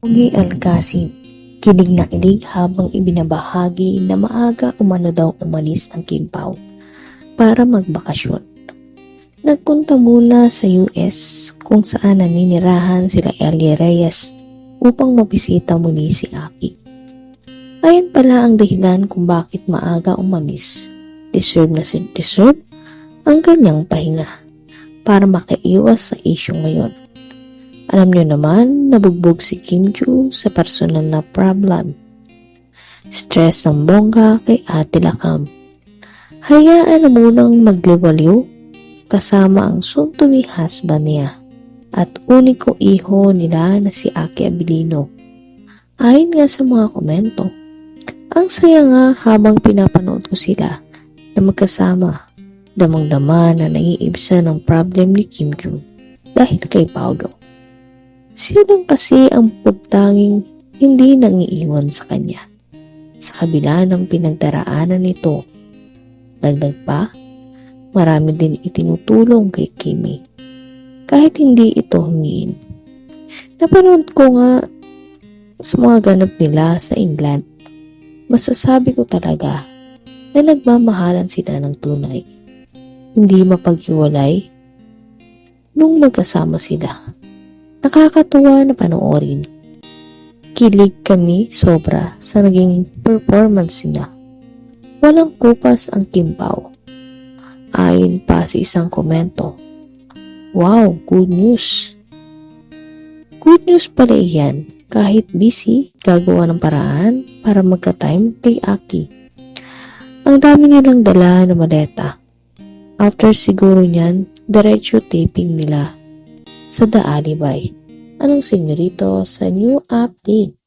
Pogi Alcacid, kilig na kilig habang ibinabahagi na maaga umano daw umalis ang Kimpaw para magbakasyon. Nagpunta muna sa US kung saan naninirahan sila Ellie Reyes upang mabisita muli si Aki. Ayan pala ang dahilan kung bakit maaga umalis. Deserve na si deserve ang kanyang pahinga para makaiwas sa issue ngayon. Alam niyo naman, nabugbog si Kim Joo sa personal na problem. Stress ng bongga kay Ate Lakam. Hayaan na munang magliwaliw kasama ang soon-to-be husband niya at uniko iho nila na si Aki Abilino. Ayon nga sa mga komento, ang saya nga habang pinapanood ko sila na magkasama, damang-dama na naiibsa ng problem ni Kim Joo dahil kay Paolo. Sino kasi ang pagtanging hindi nangiiwan sa kanya? Sa kabila ng pinagdaraanan nito, dagdag pa, marami din itinutulong kay Kimi. Kahit hindi ito hingin. Napanood ko nga sa mga ganap nila sa England, masasabi ko talaga na nagmamahalan sila ng tunay. Hindi mapaghiwalay nung magkasama sila. Nakakatuwa na panoorin. Kilig kami sobra sa naging performance nila. Walang kupas ang Kimpaw. Ayon pa sa isang komento. Wow, good news. Good news pala iyan. Kahit busy, gagawa ng paraan para magka-time kay Aki. Ang dami nilang dala na maleta. After siguro niyan, diretso taping nila sa Alibay. Anong senyorito sa new update?